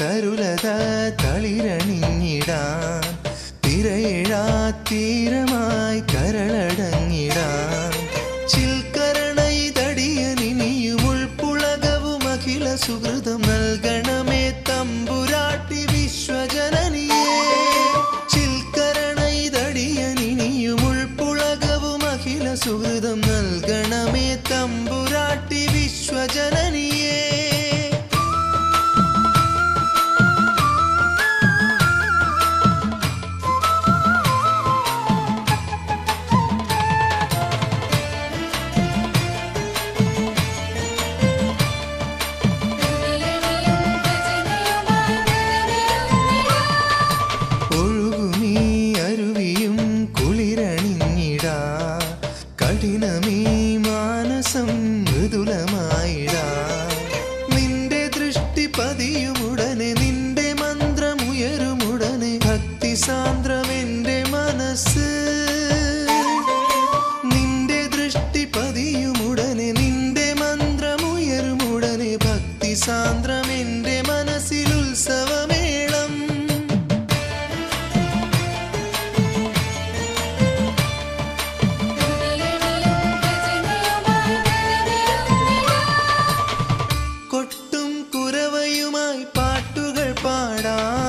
തരുലത കരുലത കളിരണിഞ്ഞിടാൻ തിരയിഴാത്തീരമായി കരളടങ്ങിടാൻ ചിൽക്കരണൈ തടിയനിനിയും ഉൾപ്പുളകവും അഖില സുഹൃതം നൽകണം പതിയുമുടനെ നിന്റെ മന്ത്രമുയരുമുടനെ ഭക്തി സാന്ദ്രമെന്റെ മനസ്സ്. നിന്റെ ദൃഷ്ടി പതിയുമുടനെ നിന്റെ മന്ത്രമുയരുമുടനെ ഭക്തി സാന്ദ്രമെന്റെ ना